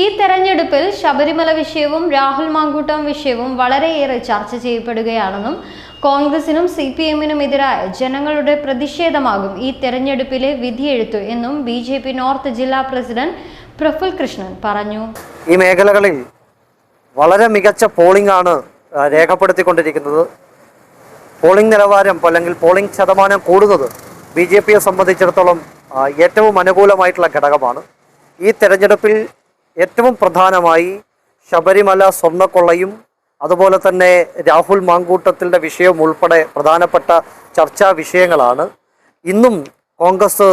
ഈ തെരഞ്ഞെടുപ്പിൽ ശബരിമല വിഷയവും രാഹുൽ മാങ്കൂട്ടം വിഷയവും വളരെയേറെ ചർച്ച ചെയ്യപ്പെടുകയാണെന്നും കോൺഗ്രസിനും സി പി എമ്മിനും എതിരായ ജനങ്ങളുടെ പ്രതിഷേധമാകും ഈ തെരഞ്ഞെടുപ്പിലെ വിധിയെഴുത്തു എന്നും ബി ജെ പി നോർത്ത് ജില്ലാ പ്രസിഡന്റ് പ്രഫുൽ കൃഷ്ണൻ പറഞ്ഞു. ഈ മേഖലകളിൽ വളരെ മികച്ച പോളിംഗ് ആണ് രേഖപ്പെടുത്തിക്കൊണ്ടിരിക്കുന്നത്. പോളിംഗ് നിലവാരം അല്ലെങ്കിൽ പോളിംഗ് ശതമാനം കൂടുന്നത് ബി ജെ പിയെ സംബന്ധിച്ചിടത്തോളം ഏറ്റവും അനുകൂലമായിട്ടുള്ള ഘടകമാണ്. ഈ തെരഞ്ഞെടുപ്പിൽ ഏറ്റവും പ്രധാനമായി ശബരിമല സ്വർണക്കൊള്ളയും അതുപോലെ തന്നെ രാഹുൽ മാങ്കൂട്ടത്തിന്റെ വിഷയം ഉൾപ്പെടെ പ്രധാനപ്പെട്ട ചർച്ചാ വിഷയങ്ങളാണ്. ഇന്നും കോൺഗ്രസ്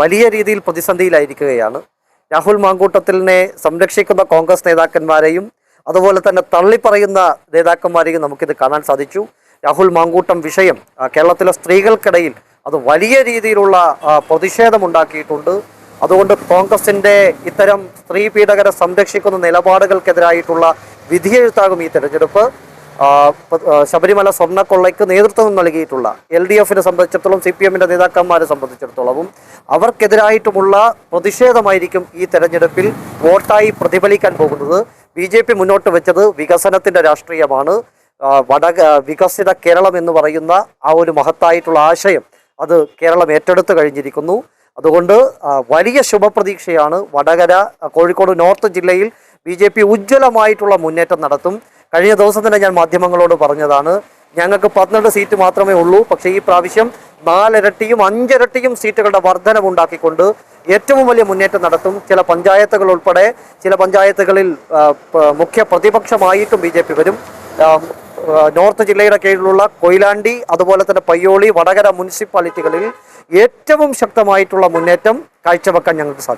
വലിയ രീതിയിൽ പ്രതിസന്ധിയിലായിരിക്കുകയാണ്. രാഹുൽ മാങ്കൂട്ടത്തിനെ സംരക്ഷിക്കുന്ന കോൺഗ്രസ് നേതാക്കന്മാരെയും അതുപോലെ തന്നെ തള്ളിപ്പറയുന്ന നേതാക്കന്മാരെയും നമുക്കിത് കാണാൻ സാധിച്ചു. രാഹുൽ മാങ്കൂട്ടം വിഷയം കേരളത്തിലെ സ്ത്രീകൾക്കിടയിൽ അത് വലിയ രീതിയിലുള്ള പ്രതിഷേധമുണ്ടാക്കിയിട്ടുണ്ട്. അതുകൊണ്ട് കോൺഗ്രസിന്റെ ഇത്തരം സ്ത്രീ പീഡകരെ സംരക്ഷിക്കുന്ന നിലപാടുകൾക്കെതിരായിട്ടുള്ള വിധിയെഴുത്താകും ഈ തെരഞ്ഞെടുപ്പ്. ശബരിമല സ്വർണക്കൊള്ളയ്ക്ക് നേതൃത്വം നൽകിയിട്ടുള്ള എൽ ഡി എഫിനെ സംബന്ധിച്ചിടത്തോളം സി പി എമ്മിന്റെ നേതാക്കന്മാരെ സംബന്ധിച്ചിടത്തോളവും അവർക്കെതിരായിട്ടുമുള്ള പ്രതിഷേധമായിരിക്കും ഈ തെരഞ്ഞെടുപ്പിൽ വോട്ടായി പ്രതിഫലിക്കാൻ പോകുന്നത്. ബി ജെ പി മുന്നോട്ട് വെച്ചത് വികസനത്തിന്റെ രാഷ്ട്രീയമാണ്. വട വികസിത കേരളം എന്ന് പറയുന്ന ആ ഒരു മഹത്തായിട്ടുള്ള ആശയം അത് കേരളം ഏറ്റെടുത്ത് കഴിഞ്ഞിരിക്കുന്നു. അതുകൊണ്ട് വലിയ ശുഭപ്രതീക്ഷയാണ് വടകര കോഴിക്കോട് നോർത്ത് ജില്ലയിൽ ബി ജെ പി ഉജ്ജ്വലമായിട്ടുള്ള മുന്നേറ്റം നടത്തും. കഴിഞ്ഞ ദിവസം തന്നെ ഞാൻ മാധ്യമങ്ങളോട് പറഞ്ഞതാണ് ഞങ്ങൾക്ക് പന്ത്രണ്ട് സീറ്റ് മാത്രമേ ഉള്ളൂ പക്ഷേ ഈ പ്രാവശ്യം നാലിരട്ടിയും അഞ്ചിരട്ടിയും സീറ്റുകളുടെ വർധനമുണ്ടാക്കിക്കൊണ്ട് ഏറ്റവും വലിയ മുന്നേറ്റം നടത്തും ചില പഞ്ചായത്തുകൾ ഉൾപ്പെടെ ചില പഞ്ചായത്തുകളിൽ മുഖ്യ പ്രതിപക്ഷമായിട്ടും ബി വരും. നോർത്ത് ജില്ലയുടെ കീഴിലുള്ള കൊയിലാണ്ടി അതുപോലെ തന്നെ പയ്യോളി വടകര മുനിസിപ്പാലിറ്റികളിൽ ഏറ്റവും ശക്തമായിട്ടുള്ള മുന്നേറ്റം കാഴ്ചവെക്കാൻ ഞങ്ങൾക്ക് സാധിക്കും.